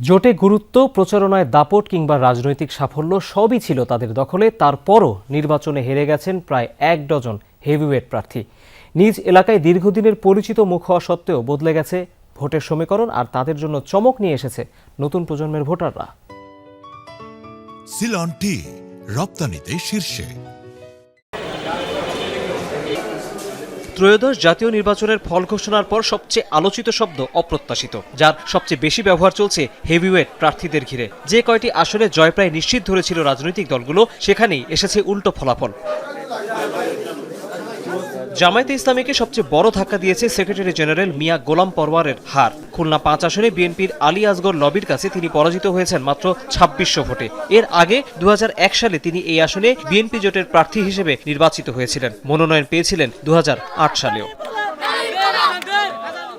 জোটে গুরুত্ব, প্রচারণায় দাপট কিংবা রাজনৈতিক সাফল্য সবই ছিল তাদের দখলে। তারপরও নির্বাচনে হেরে গেছেন প্রায় এক ডজন হেভিওয়েট প্রার্থী। নিজ এলাকায় দীর্ঘদিনের পরিচিত মুখ হওয়া সত্ত্বেও বদলে গেছে ভোটের সমীকরণ আর তাদের জন্য চমক নিয়ে এসেছে নতুন প্রজন্মের ভোটাররা। সিলন টি, রপ্তানিতে শীর্ষে। ত্রয়োদশ জাতীয় নির্বাচনের ফল ঘোষণার পর সবচেয়ে আলোচিত শব্দ অপ্রত্যাশিত, যার সবচেয়ে বেশি ব্যবহার চলছে হেভিওয়েট প্রার্থীদের ঘিরে। যে কয়টি আসনে জয় প্রায় নিশ্চিত ধরেছিল রাজনৈতিক দলগুলো, সেখানেই এসেছে উল্টো ফলাফল। জামায়াতে ইসলামীকে সবচেয়ে বড় ধাক্কা দিয়েছে সেক্রেটারি জেনারেল মিয়া গোলাম পরওয়ারের হার। খুলনা পাঁচ আসনে বিএনপির আলী আসগর লবির কাছে তিনি পরাজিত হয়েছেন মাত্র ছাব্বিশশো ভোটে। এর আগে দুহাজার এক সালে তিনি এই আসনে বিএনপি জোটের প্রার্থী হিসেবে নির্বাচিত হয়েছিলেন। মনোনয়ন পেয়েছিলেন দু হাজার আট সালেও।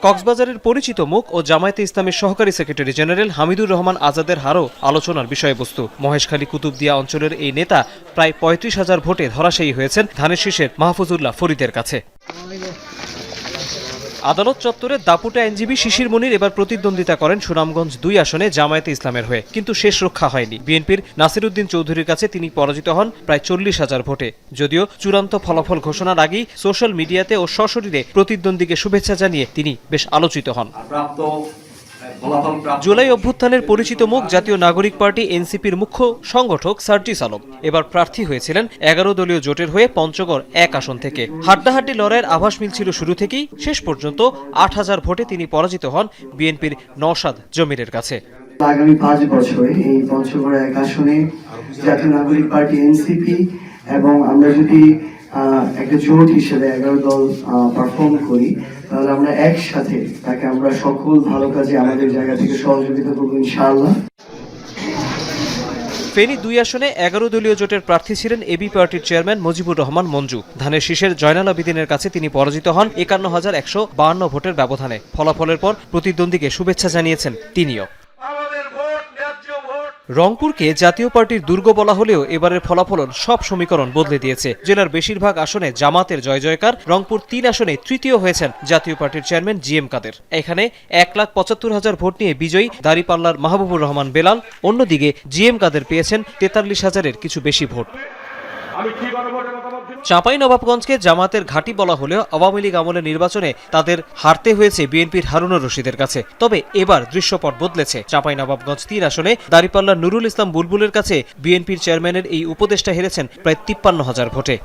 কক্সবাজারের পরিচিত মুখ ও জামায়াতে ইসলামের সহকারী সেক্রেটারি জেনারেল হামিদুর রহমান আজাদের হারও আলোচনার বিষয়বস্তু। মহেশখালী কুতুবদিয়া অঞ্চলের এই নেতা প্রায় পঁয়ত্রিশ হাজার ভোটে ধরাশায়ী হয়েছেন ধানের শীষের মাহফুজুল্লাহ ফরিদের কাছে। আদালত চত্বরে দাপুটে আইনজীবী শিশির মনির এবার প্রতিদ্বন্দ্বিতা করেন সুনামগঞ্জ দুই আসনে জামায়াতে ইসলামের হয়ে, কিন্তু শেষ রক্ষা হয়নি। বিএনপির নাসিরুদ্দিন চৌধুরীর কাছে তিনি পরাজিত হন প্রায় চল্লিশ হাজার ভোটে। যদিও চূড়ান্ত ফলাফল ঘোষণার আগেই সোশ্যাল মিডিয়াতে ও সশরীরে প্রতিদ্বন্দ্বীকে শুভেচ্ছা জানিয়ে তিনি বেশ আলোচিত হন। জুলাই অভ্যুত্থানের পরিচিত মুখ জাতীয় নাগরিক পার্টি এনসিপির মুখ্য সংগঠক সার্জিস আলম। এবার প্রার্থী হয়েছিলেন এগারো দলীয় জোটের হয়ে পঞ্চগড় এক আসন থেকে। হাড্ডাহাড্ডি লড়াইয়ের আভাস মিলছিল শুরু থেকেই। শেষ পর্যন্ত আট হাজার ভোটে তিনি পরাজিত হন বিএনপির নওশাদ জমিরের কাছে। আগামী পাঁচ বছরে এই পঞ্চগড় এক আসনে জাতীয় নাগরিক পার্টি এনসিপি এবং আমরা যদি একটা জোট হিসেবে এগারো দল পারফর্ম করি তাহলে আমরা একসাথে তাকে আমরা সকল ভালো কাজে আমাদের জায়গা থেকে সহযোগিতা করব ইনশাআল্লাহ। ফেনী দুই আসনে এগারো দলীয় জোটের প্রার্থী ছিলেন এবি পার্টির চেয়ারম্যান মুজিবুর রহমান মঞ্জু। ধানের শীষের জয়নাল আবিদিনের কাছে তিনি পরাজিত হন একান্ন হাজার একশো বাহান্ন ভোটের ব্যবধানে। ফলাফলের পর প্রতিদ্বন্দ্বীকে শুভেচ্ছা জানিয়েছেন তিনিও। রংপুরকে জাতীয় পার্টির দুর্গ বলা হলেও এবারের ফলাফলন সব সমীকরণ বদলে দিয়েছে। জেলার বেশিরভাগ আসনে জামাতের জয় জয়কার, রংপুর তিন আসনে তৃতীয় হয়েছেন জাতীয় পার্টির চেয়ারম্যান জি এম কাদের। এখানে এক লাখ পঁচাত্তর হাজার ভোট নিয়ে বিজয়ী দাঁড়িপাল্লার মাহবুবুর রহমান বেলাল, অন্যদিকে জি এম কাদের পেয়েছেন তেতাল্লিশ হাজারের কিছু বেশি ভোট। চাঁপাই নবাবগঞ্জকে জামাতের ঘাঁটি বলা হলেও আওয়ামী লীগ আমলের নির্বাচনে তাদের হারতে হয়েছে বিএনপির হারুনুর রশিদের কাছে। তবে এবার দৃশ্যপট বদলেছে। চাঁপাই নবাবগঞ্জ তিন আসনে দাঁড়িপাল্লা নুরুল ইসলাম বুলবুলের কাছে বিএনপির চেয়ারম্যানের এই উপদেষ্টা হেরেছেন প্রায় তিপ্পান্ন হাজার ভোটে।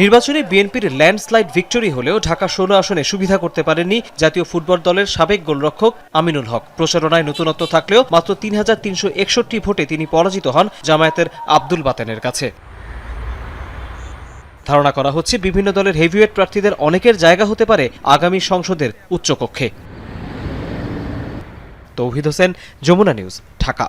নির্বাচনে বিএনপির ল্যান্ডস্লাইড ভিক্টরি হলেও ঢাকা ষোলো আসনে সুবিধা করতে পারেননি জাতীয় ফুটবল দলের সাবেক গোলরক্ষক আমিনুল হক। প্রচারণায় নতুনত্ব থাকলেও মাত্র তিন হাজার তিনশো একষট্টি ভোটে তিনি পরাজিত হন জামায়াতের আব্দুল বাতেনের কাছে। ধারণা করা হচ্ছে বিভিন্ন দলের হেভিওয়েট প্রার্থীদের অনেকের জায়গা হতে পারে আগামী সংসদের উচ্চকক্ষে। তৌহিদ হোসেন, যমুনা নিউজ, ঢাকা।